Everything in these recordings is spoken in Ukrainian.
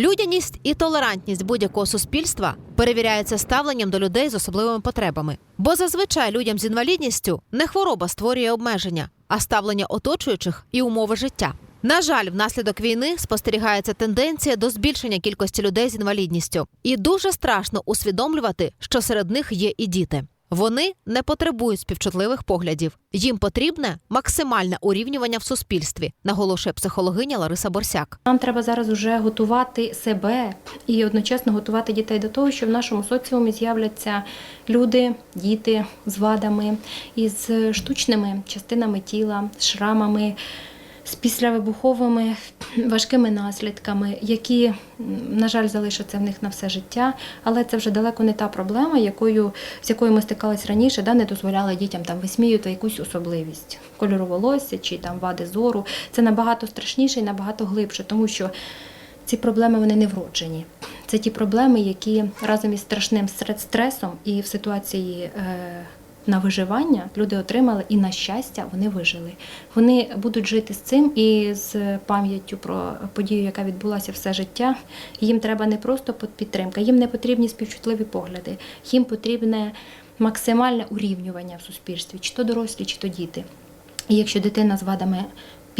Людяність і толерантність будь-якого суспільства перевіряється ставленням до людей з особливими потребами. Бо зазвичай людям з інвалідністю не хвороба створює обмеження, а ставлення оточуючих і умови життя. На жаль, внаслідок війни спостерігається тенденція до збільшення кількості людей з інвалідністю, і дуже страшно усвідомлювати, що серед них є і діти. Вони не потребують співчутливих поглядів. Їм потрібне максимальне урівнювання в суспільстві, наголошує психологиня Лариса Борсяк. Нам треба зараз уже готувати себе і одночасно готувати дітей до того, що в нашому соціумі з'являться люди, діти з вадами, із штучними частинами тіла, з шрамами, з післявибуховими важкими наслідками, які, на жаль, залишаться в них на все життя. Але це вже далеко не та проблема, якою, з якою ми стикались раніше, да, не дозволяли дітям там висміювати якусь особливість кольору волосся чи там вади зору. Це набагато страшніше і набагато глибше, тому що ці проблеми вони не вроджені. Це ті проблеми, які разом із страшним стре- стресом і в ситуації е, на виживання люди отримали, і на щастя вони вижили. Вони будуть жити з цим і з пам'яттю про подію, яка відбулася все життя. Їм треба не просто під- підтримка, їм не потрібні співчутливі погляди, їм потрібне максимальне урівнювання в суспільстві, чи то дорослі, чи то діти. І якщо дитина з вадами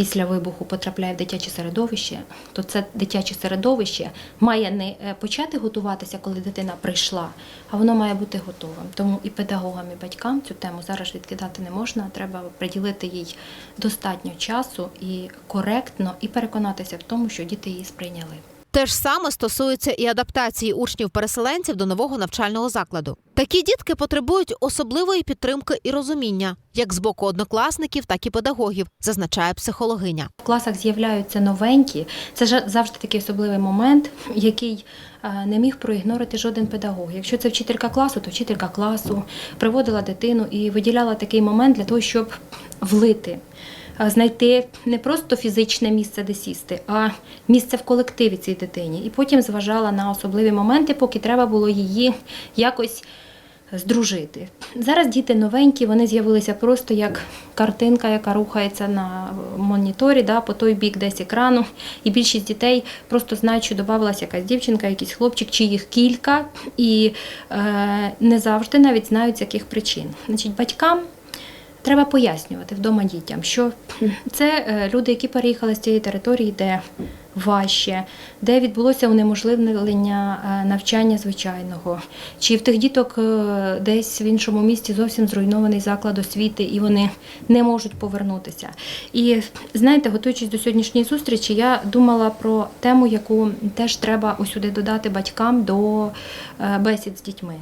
після вибуху потрапляє в дитяче середовище, то це дитяче середовище має не е, почати готуватися, коли дитина прийшла, а воно має бути готовим. Тому і педагогам, і батькам цю тему зараз відкидати не можна. Треба приділити їй достатньо часу і коректно, і переконатися в тому, що діти її сприйняли. Те ж саме стосується і адаптації учнів-переселенців до нового навчального закладу. Такі дітки потребують особливої підтримки і розуміння, як з боку однокласників, так і педагогів, зазначає психологиня. В класах з'являються новенькі. Це завжди такий особливий момент, який е, не міг проігнорити жоден педагог. Якщо це вчителька класу, то вчителька класу приводила дитину і виділяла такий момент для того, щоб влити. Знайти не просто фізичне місце, де сісти, а місце в колективі цій дитині. І потім зважала на особливі моменти, поки треба було її якось здружити. Зараз діти новенькі, вони з'явилися просто як картинка, яка рухається на моніторі, да, по той бік десь екрану. І більшість дітей просто знають, що додавалася якась дівчинка, якийсь хлопчик, чи їх кілька, і е, не завжди навіть знають, з яких причин. Значить, батькам. Треба пояснювати вдома дітям, що це е, люди, які переїхали з цієї території, де важче, де відбулося унеможливлення е, навчання звичайного, чи в тих діток е, десь в іншому місті зовсім зруйнований заклад освіти, і вони не можуть повернутися. І знаєте, готуючись до сьогоднішньої зустрічі, я думала про тему, яку теж треба усюди додати батькам до бесід з дітьми.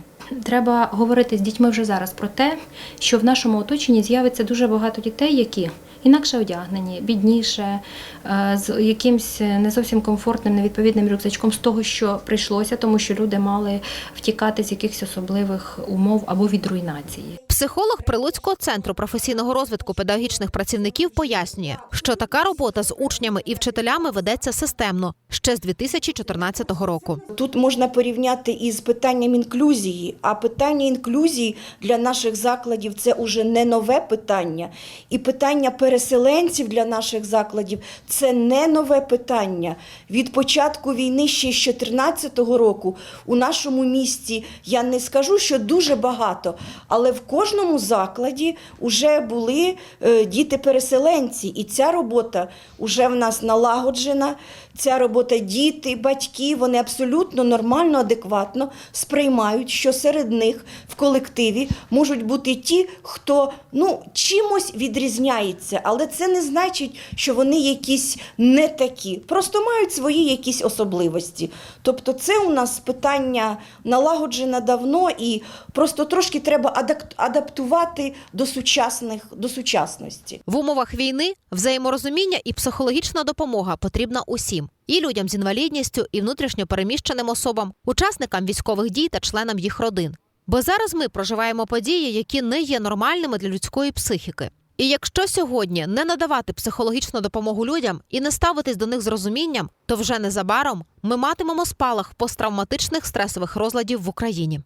Треба говорити з дітьми вже зараз про те, що в нашому оточенні з'явиться дуже багато дітей, які інакше одягнені, бідніше, е, з якимсь не зовсім комфортним, невідповідним рюкзачком з того, що прийшлося, тому що люди мали втікати з якихось особливих умов або від руйнації. Психолог Прилуцького центру професійного розвитку педагогічних працівників пояснює, що така робота з учнями і вчителями ведеться системно ще з 2014 року. Тут можна порівняти із питанням інклюзії, а питання інклюзії для наших закладів це уже не нове питання. І питання переселенців для наших закладів це не нове питання. Від початку війни ще з 2014 року у нашому місті я не скажу, що дуже багато, але в кожному закладі вже були е, діти-переселенці, і ця робота вже в нас налагоджена. Ця робота діти, батьки, вони абсолютно нормально, адекватно сприймають, що серед них в колективі можуть бути ті, хто ну, чимось відрізняється, але це не значить, що вони якісь не такі, просто мають свої якісь особливості. Тобто, це у нас питання налагоджене давно і просто трошки треба адаптувати до сучасних до сучасності. В умовах війни взаєморозуміння і психологічна допомога потрібна усім і людям з інвалідністю, і внутрішньо переміщеним особам, учасникам військових дій та членам їх родин. Бо зараз ми проживаємо події, які не є нормальними для людської психіки. І якщо сьогодні не надавати психологічну допомогу людям і не ставитись до них з розумінням, то вже незабаром ми матимемо спалах посттравматичних стресових розладів в Україні.